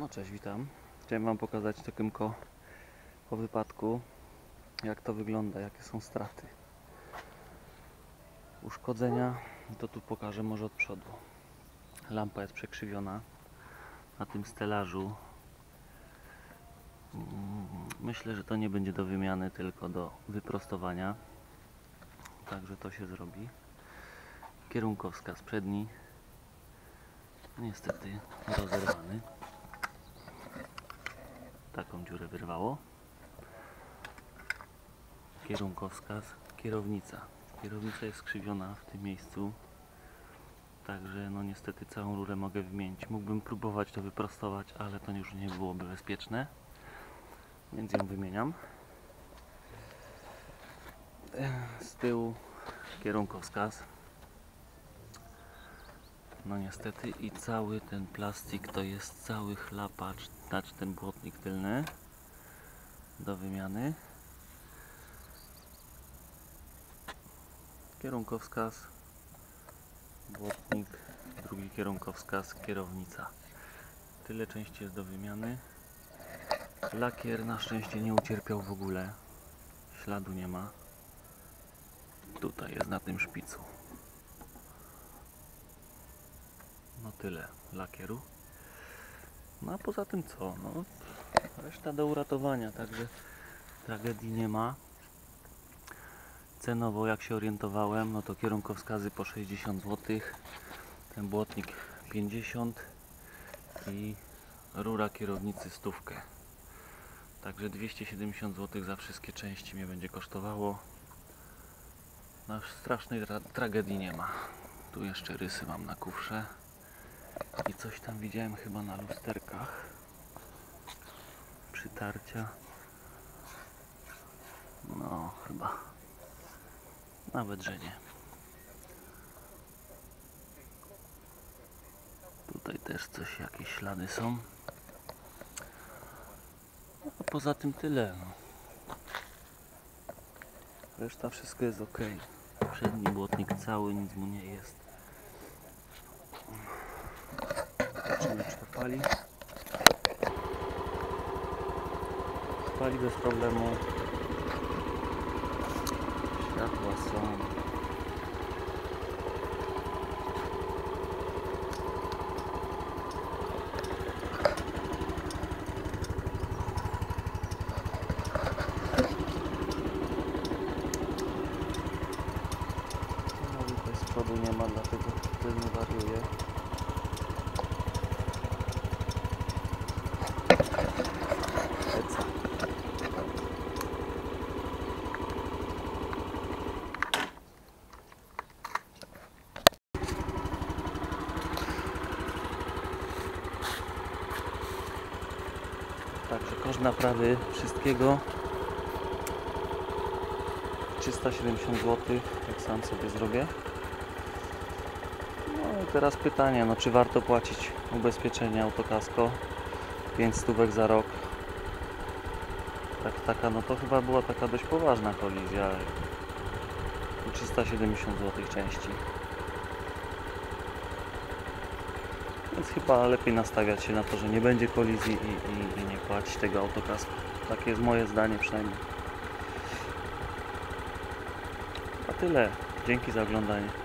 No cześć, witam. Chciałem Wam pokazać tylko po wypadku, jak to wygląda, jakie są straty. Uszkodzenia, to tu pokażę może od przodu. Lampa jest przekrzywiona na tym stelażu. Myślę, że to nie będzie do wymiany, tylko do wyprostowania. Także to się zrobi. Kierunkowskaz przedni. Niestety rozerwany. Taką dziurę wyrwało. Kierunkowskaz, kierownica. Kierownica jest skrzywiona w tym miejscu. Także no niestety całą rurę mogę wymienić. Mógłbym próbować to wyprostować, ale to już nie byłoby bezpieczne. Więc ją wymieniam. Z tyłu kierunkowskaz. No niestety i cały ten plastik to jest cały chlapacz, znaczy ten błotnik tylny do wymiany. Kierunkowskaz, błotnik, drugi kierunkowskaz, kierownica. Tyle części jest do wymiany. Lakier na szczęście nie ucierpiał w ogóle. Śladu nie ma. Tutaj jest na tym szpicu. No tyle lakieru. No a poza tym co? No, reszta do uratowania, także tragedii nie ma. Cenowo jak się orientowałem, no to kierunkowskazy po 60 zł, ten błotnik 50 i rura kierownicy stówkę. Także 270 zł za wszystkie części mnie będzie kosztowało. No strasznej tra tragedii nie ma. Tu jeszcze rysy mam na kufrze. I coś tam widziałem chyba na lusterkach. Przytarcia. No, chyba. Nawet, że nie. Tutaj też coś, jakieś ślady są. A poza tym tyle. No. Reszta wszystko jest ok. Przedni błotnik cały, nic mu nie jest. Zobaczymy czy to pali. Pali bez problemu. Światła są. No tutaj z przodu nie ma, dlatego tylny wariuje. Także koszt naprawy wszystkiego 370 zł, jak sam sobie zrobię. No i teraz pytanie, no czy warto płacić ubezpieczenie autokasko 5 stówek za rok. Tak, taka, no to chyba była taka dość poważna kolizja. I 370 zł części. Więc chyba lepiej nastawiać się na to, że nie będzie kolizji i, i, i nie płacić tego autokasku. Takie jest moje zdanie przynajmniej. A tyle. Dzięki za oglądanie.